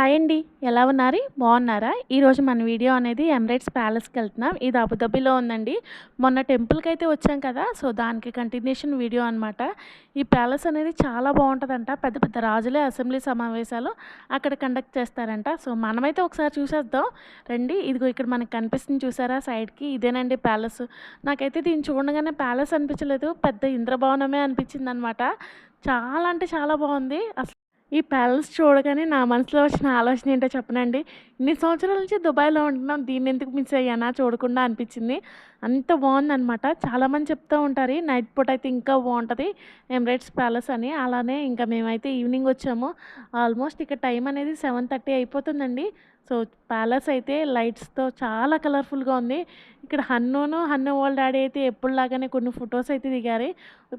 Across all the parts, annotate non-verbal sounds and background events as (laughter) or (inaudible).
Hi అండి. ఎలా ఉన్నారు? బాగున్నారా? ఈరోజు మన వీడియో అనేది ఎమిరేట్స్ ప్యాలెస్కి వెళ్తున్నాం. ఇది అబుదాబిలో ఉందండి. మొన్న టెంపుల్కి అయితే వచ్చాం కదా సో దానికి కంటిన్యూషన్ వీడియో అనమాట ఈ ప్యాలెస్ అనేది చాలా బాగుంటుందంట. పెద్ద పెద్ద రాజులే అసెంబ్లీ సమావేశాలు అక్కడ కండక్ట్ చేస్తారంట. సో మనమైతే ఒకసారి చూసేద్దాం. రండి ఇదిగో ఇక్కడ మనకి కనిపిస్తుంది చూసారా సైడ్కి? ఇదేనండి ప్యాలెస్. నాకైతే దీన్ని చూడగానే ప్యాలెస్ అనిపించలేదు. పెద్ద ఇంద్రభవనమే అనిపించింది అనమాట చాలా అంటే చాలా బాగుంది. అసలు ఈ ప్యాలెస్ చూడగానే నా మనసులో వచ్చిన ఆలోచన ఏంటో చెప్పనండి. ఇన్ని సంవత్సరాల నుంచి దుబాయ్లో ఉంటున్నాం. దీన్ని ఎందుకు మిస్ అయ్యానా? చూడకుండా అనిపించింది. అంత బాగుందనమాట చాలామంది చెప్తూ ఉంటారు నైట్ పూట అయితే ఇంకా బాగుంటుంది ఎమిరేట్స్ ప్యాలెస్ అని. అలానే ఇంకా మేమైతే ఈవినింగ్ వచ్చాము. ఆల్మోస్ట్ ఇక్కడ టైం అనేది సెవెన్ థర్టీ అయిపోతుందండి. సో ప్యాలెస్ అయితే లైట్స్తో చాలా కలర్ఫుల్గా ఉంది. ఇక్కడ హన్నును హన్ను వాళ్ళ డాడీ అయితే ఎప్పుడులాగానే కొన్ని ఫొటోస్ అయితే దిగారు.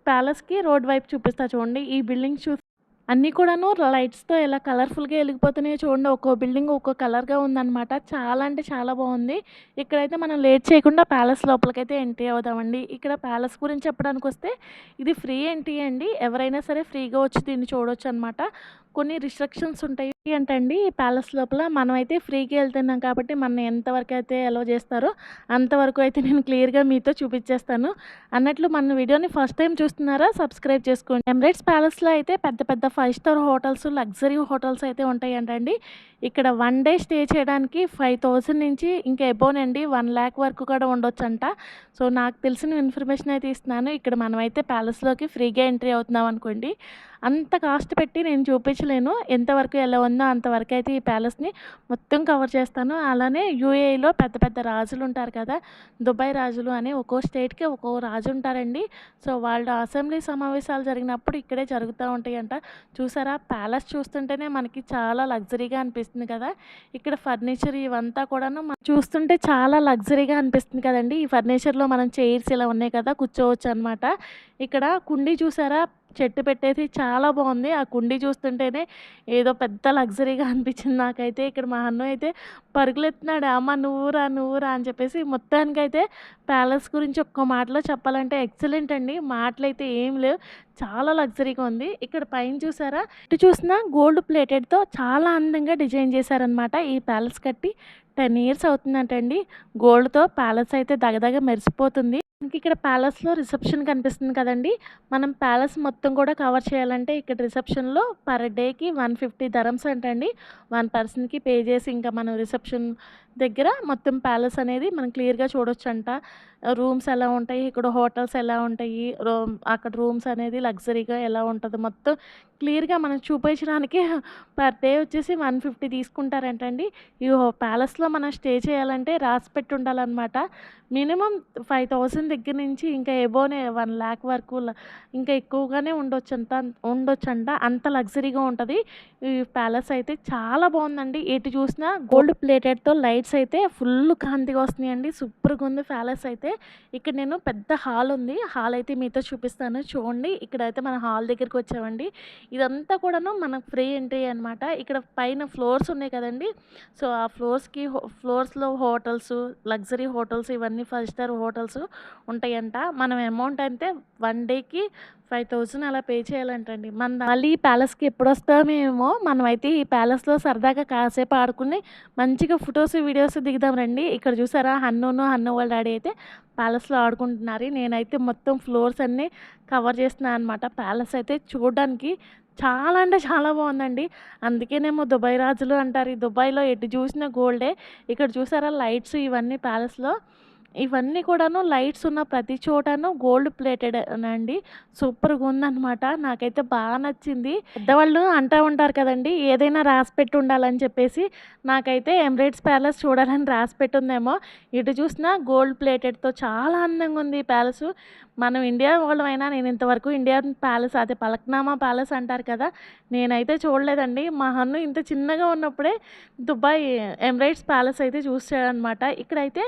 ప్యాలెస్కి రోడ్ వైపు చూపిస్తా చూడండి. ఈ బిల్డింగ్స్ చూసి అన్నీ కూడాను లైట్స్తో ఎలా కలర్ఫుల్గా వెలిగిపోతున్నాయో చూడండి. ఒక్కో బిల్డింగ్ ఒక్కో కలర్గా ఉందన్నమాట. చాలా అంటే చాలా బాగుంది. ఇక్కడైతే మనం లేట్ చేయకుండా ప్యాలెస్ లోపలికైతే ఎంట్రీ అవుదామండి. ఇక్కడ ప్యాలెస్ గురించి చెప్పడానికి వస్తే ఇది ఫ్రీ ఎంట్రీ అండి. ఎవరైనా సరే ఫ్రీగా వచ్చి దీన్ని చూడొచ్చు అనమాట కొన్ని రిస్ట్రిక్షన్స్ ఉంటాయి. ఏంటండి ఈ ప్యాలెస్ లోపల మనమైతే ఫ్రీగా వెళ్తున్నాం కాబట్టి మన ఎంతవరకు అయితే అలో చేస్తారో అంతవరకు అయితే నేను క్లియర్గా మీతో చూపించేస్తాను అన్నట్లు మన వీడియోని ఫస్ట్ టైం చూస్తున్నారా సబ్స్క్రైబ్ చేసుకోండి. ఎమిరేట్స్ ప్యాలెస్లో అయితే పెద్ద పెద్ద five star hotels luxury hotels అయితే ఉంటాయంటండి ఇక్కడ వన్ డే స్టే చేయడానికి ఫైవ్ థౌజండ్ నుంచి ఇంకా ఎబోనండి వన్ ల్యాక్ వరకు కూడా ఉండొచ్చంట. సో నాకు తెలిసిన ఇన్ఫర్మేషన్ అయితే ఇస్తున్నాను. ఇక్కడ మనమైతే ప్యాలెస్లోకి ఫ్రీగా ఎంట్రీ అవుతున్నాం అనుకోండి. అంత కాస్ట్ పెట్టి నేను చూపించలేను. ఎంతవరకు ఎలా ఉందో అంతవరకు అయితే ఈ ప్యాలెస్ని మొత్తం కవర్ చేస్తాను. అలానే యూఏఈలో పెద్ద పెద్ద రాజులు ఉంటారు కదా దుబాయ్ రాజులు అని ఒక్కో స్టేట్కి ఒక్కో రాజు ఉంటారండి. సో వాళ్ళు అసెంబ్లీ సమావేశాలు జరిగినప్పుడు ఇక్కడే జరుగుతూ ఉంటాయంట. చూసారా? ప్యాలెస్ చూస్తుంటేనే మనకి చాలా లగ్జరీగా అనిపిస్తుంది కదా. ఇక్కడ ఫర్నిచర్ ఇవంతా కూడాను మనం చూస్తుంటే చాలా లగ్జరీగా అనిపిస్తుంది కదండి. ఈ ఫర్నిచర్లో మనం చైర్స్ ఇలా ఉన్నాయి కదా కూర్చోవచ్చు అనమాట ఇక్కడ కుండీ చూసారా? చెట్టు పెట్టేసి చాలా బాగుంది. ఆ కుండీ చూస్తుంటేనే ఏదో పెద్ద లగ్జరీగా అనిపించింది నాకైతే. ఇక్కడ మా అన్న అయితే పరుగులెత్తున్నాడు అమ్మ నువ్వురా నువ్వురా అని చెప్పేసి మొత్తానికైతే ప్యాలెస్ గురించి ఒక్క మాటలో చెప్పాలంటే ఎక్సలెంట్ అండి. మాటలు అయితే ఏం లేవు. చాలా లగ్జరీగా ఉంది. ఇక్కడ పైన చూసారా? ఇటు చూసినా గోల్డ్ ప్లేటెడ్తో చాలా అందంగా డిజైన్ చేశారనమాట ఈ ప్యాలెస్ కట్టి టెన్ ఇయర్స్ అవుతుందంటండి. గోల్డ్తో ప్యాలెస్ అయితే దగదగ మెరిసిపోతుంది. మనకి ఇక్కడ ప్యాలెస్లో రిసెప్షన్ కనిపిస్తుంది కదండి. మనం ప్యాలెస్ మొత్తం కూడా కవర్ చేయాలంటే ఇక్కడ రిసెప్షన్లో పర్ డేకి వన్ ఫిఫ్టీ ధరమ్స్ అంటండి. వన్ పర్సన్కి పే చేసి ఇంకా మనం రిసెప్షన్ దగ్గర మొత్తం ప్యాలెస్ అనేది మనం క్లియర్గా చూడొచ్చు అంట రూమ్స్ ఎలా ఉంటాయి? ఇక్కడ హోటల్స్ ఎలా ఉంటాయి? రూమ్ అక్కడ రూమ్స్ అనేది లగ్జరీగా ఎలా ఉంటుంది మొత్తం క్లియర్గా మనం చూపించడానికి పర్ డే వచ్చేసి వన్ ఫిఫ్టీ తీసుకుంటారంటండి. ఈ ప్యాలెస్లో మనం స్టే చేయాలంటే రాసి పెట్టి ఉండాలన్నమాట మినిమం ఫైవ్ థౌసండ్ దగ్గర నుంచి ఇంకా ఎబోనే వన్ ల్యాక్ వరకు ఇంకా ఎక్కువగానే ఉండొచ్చంట ఉండొచ్చంట. అంత లగ్జరీగా ఉంటుంది. ఈ ప్యాలెస్ అయితే చాలా బాగుందండి. ఎటు చూసినా గోల్డ్ ప్లేటెడ్తో లైట్స్ అయితే ఫుల్ కాంతిగా వస్తున్నాయండి. సూపర్గా ఉంది ప్యాలెస్ అయితే. ఇక్కడ నేను పెద్ద హాల్ ఉంది. హాల్ అయితే మీతో చూపిస్తాను. చూడండి ఇక్కడ అయితే మన హాల్ దగ్గరికి వచ్చామండి. ఇదంతా కూడాను మనకు ఫ్రీ ఎంట్రీ అనమాట ఇక్కడ పైన ఫ్లోర్స్ ఉన్నాయి కదండి. సో ఆ ఫ్లోర్స్కి ఫ్లోర్స్లో హోటల్స్ లగ్జరీ హోటల్స్ ఇవన్నీ ఫైవ్ స్టార్ హోటల్స్ ఉంటాయంట. మనం అమౌంట్ అయితే వన్ డేకి ఫైవ్ థౌజండ్ అలా పే చేయాలంటండి. మన మళ్ళీ ఈ ప్యాలెస్కి ఎప్పుడు వస్తామేమో మనమైతే ఈ ప్యాలెస్లో సరదాగా కాసేపు ఆడుకుని మంచిగా ఫొటోస్ వీడియోస్ దిగుదాం రండి. ఇక్కడ చూసారా హన్నును హన్ను వాళ్ళ డాడీ అయితే ప్యాలెస్లో ఆడుకుంటున్నారు. నేనైతే మొత్తం ఫ్లోర్స్ అన్నీ కవర్ చేస్తున్నాను అనమాట ప్యాలెస్ అయితే చూడడానికి చాలా అంటే చాలా బాగుందండి. అందుకేనేమో దుబాయ్ రాజులు అంటారు. ఈ దుబాయ్లో ఎటు చూసినా గోల్డే. ఇక్కడ చూసారా లైట్స్ ఇవన్నీ ప్యాలెస్లో. ఇవన్నీ కూడాను లైట్స్ ఉన్న ప్రతి చోటను గోల్డ్ ప్లేటెడ్ అండి సూపర్గా ఉందన్నమాట. నాకైతే బాగా నచ్చింది. పెద్దవాళ్ళు అంటూ ఉంటారు కదండి ఏదైనా రాసి పెట్టి ఉండాలని చెప్పేసి నాకైతే ఎమిరేట్స్ ప్యాలెస్ చూడాలని రాసి పెట్టుందేమో. ఇటు చూసినా గోల్డ్ ప్లేటెడ్తో చాలా అందంగా ఉంది ఈ ప్యాలెస్. మనం ఇండియా వాళ్ళమైనా నేను ఇంతవరకు ఇండియన్ ప్యాలెస్ అదే పలక్నామా ప్యాలెస్ అంటారు కదా నేనైతే చూడలేదండి. మా హన్ను ఇంత చిన్నగా ఉన్నప్పుడే దుబాయ్ ఎమిరేట్స్ ప్యాలెస్ అయితే చూసాడనమాట ఇక్కడైతే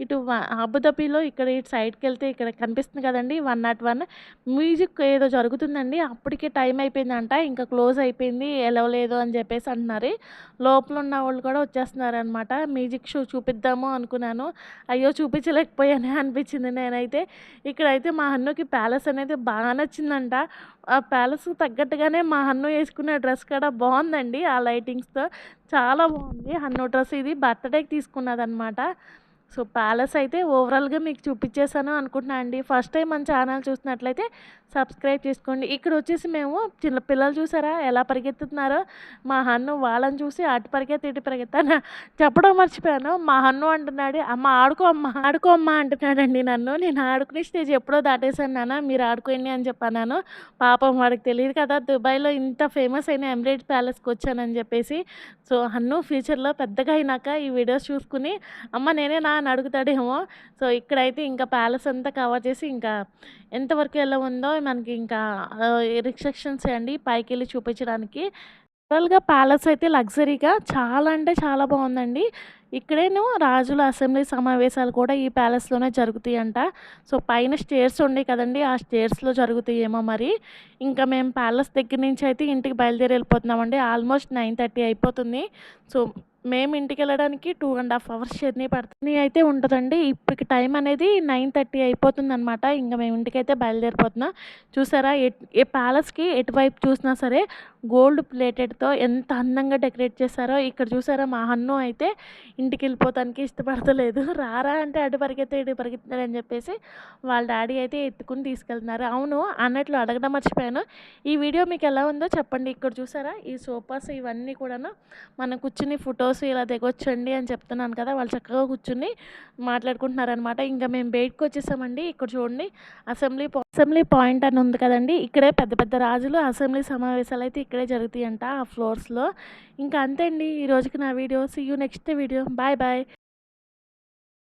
ఇటు వ అబుదాబిలో ఇక్కడ ఇటు సైడ్కి వెళ్తే ఇక్కడ కనిపిస్తుంది కదండీ! 101 మ్యూజిక్ ఏదో జరుగుతుందండి. అప్పటికే టైం అయిపోయిందంట. ఇంకా క్లోజ్ అయిపోయింది. ఎలవలేదు అని చెప్పేసి అంటున్నారు. లోపల ఉన్న వాళ్ళు కూడా వచ్చేస్తున్నారనమాట. మ్యూజిక్ షో చూపిద్దాము అనుకున్నాను. అయ్యో! చూపించలేకపోయానే (laughs) అనిపించింది నేనైతే. ఇక్కడైతే మా అన్నకి ప్యాలెస్ అనేది బాగా నచ్చిందంట. ఆ ప్యాలెస్‌కి తగ్గట్టుగానే మా అన్ను వేసుకునే డ్రెస్ కూడా బాగుందండి ఆ లైటింగ్స్‌తో చాలా బాగుంది అన్ను డ్రెస్ ఇది బర్త్‌డేకి తీసుకున్నదనమాట. సో, ప్యాలెస్ అయితే ఓవరాల్‌గా మీకు చూపించేసాను అనుకుంటున్నా అండి. ఫస్ట్ టైం మన ఛానల్ చూసినట్లయితే సబ్స్క్రైబ్ చేసుకోండి. ఇక్కడ వచ్చేసి మేము చిన్న పిల్లలు చూసారా ఎలా పరిగెత్తుతున్నారో, మా హన్ను వాళ్ళని చూసి అటు పరిగెత్తి, ఇటు పరిగెత్తాను చెప్పడం మర్చిపోయాను. మా హన్ను అంటున్నాడు, "అమ్మ ఆడుకో అమ్మ, ఆడుకో అమ్మ" అంటున్నాడండి నన్ను. నేను ఆడుకునే స్టేజ్ ఎప్పుడో దాటేశాను నాన్న. మీరు ఆడుకోండి అని చెప్పాను పాపం వాడికి తెలియదు కదా! దుబాయ్‌లో ఇంత ఫేమస్ అయిన ఎమిరేట్ ప్యాలెస్‌కి వచ్చానని చెప్పేసి. సో, హన్ను ఫ్యూచర్‌లో పెద్దగా అయినాక ఈ వీడియోస్ చూసుకుని అమ్మ నేనే నా అని అడుగుతాడేమో. సో, ఇక్కడైతే ఇంకా ప్యాలెస్ అంతా కవర్ చేసి ఇంకా ఎంతవరకు ఎలా ఉందో మనకి ఇంకా ఆహ్, రిస్ట్రిక్షన్స్ అండి పైకెళ్ళి చూపించడానికి. ఓవరాల్‌గా ప్యాలెస్ అయితే లగ్జరీగా చాలా అంటే చాలా బాగుందండి ఇక్కడేను రాజుల అసెంబ్లీ సమావేశాలు కూడా ఈ ప్యాలెస్‌లోనే జరుగుతాయంట. సో, పైన స్టేర్స్ ఉన్నాయి కదండి ఆ స్టేర్స్‌లో జరుగుతాయేమో మరి. ఇంకా మేము ప్యాలెస్ దగ్గర నుంచి అయితే ఇంటికి బయలుదేరి వెళ్ళిపోతున్నామండి. ఆల్మోస్ట్ 9:30 అయిపోతుంది. సో, మేము ఇంటికి వెళ్ళడానికి two and half hours journey పడుతుంది అయితే ఉంటుందండి ఇప్పటికి టైం అనేది నైన్ థర్టీ అయిపోతుంది అనమాట ఇంకా మేము ఇంటికైతే బయలుదేరిపోతున్నాం. చూసారా ఎట్ ఏ ప్యాలెస్‌కి ఎటువైపు చూసినా సరే గోల్డ్ ప్లేటెడ్‌తో ఎంత అందంగా డెకరేట్ చేశారో. ఇక్కడ చూసారా మా అన్ను అయితే ఇంటికెళ్ళిపోతానికి ఇష్టపడతలేదు. (laughs) రారా అంటే అటు పరిగెత్తే ఇటు పరిగెత్తాడు అని చెప్పేసి వాళ్ళ డాడీ అయితే ఎత్తుకొని తీసుకెళ్తున్నారు. అవును అన్నట్లు అడగడం మర్చిపోయాను. ఈ వీడియో మీకు ఎలా ఉందో చెప్పండి. ఇక్కడ చూసారా ఈ సోఫాస్ ఇవన్నీ కూడాను మనం కూర్చుని ఫోటోస్ ఇలా దిగొచ్చండి అని చెప్తున్నాను కదా! వాళ్ళు చక్కగా కూర్చుని మాట్లాడుకుంటున్నారనమాట. ఇంకా మేము బయటకు వచ్చేసామండి. ఇక్కడ చూడండి అసెంబ్లీ అసెంబ్లీ పాయింట్ అని ఉంది కదండి ఇక్కడే పెద్ద పెద్ద రాజులు అసెంబ్లీ సమావేశాలు అయితే ఇక్కడే జరుగుతాయంట ఆ ఫ్లోర్స్‌లో. ఇంకా అంతే అండి. ఈ రోజుకి నా video. See you next video. Bye bye.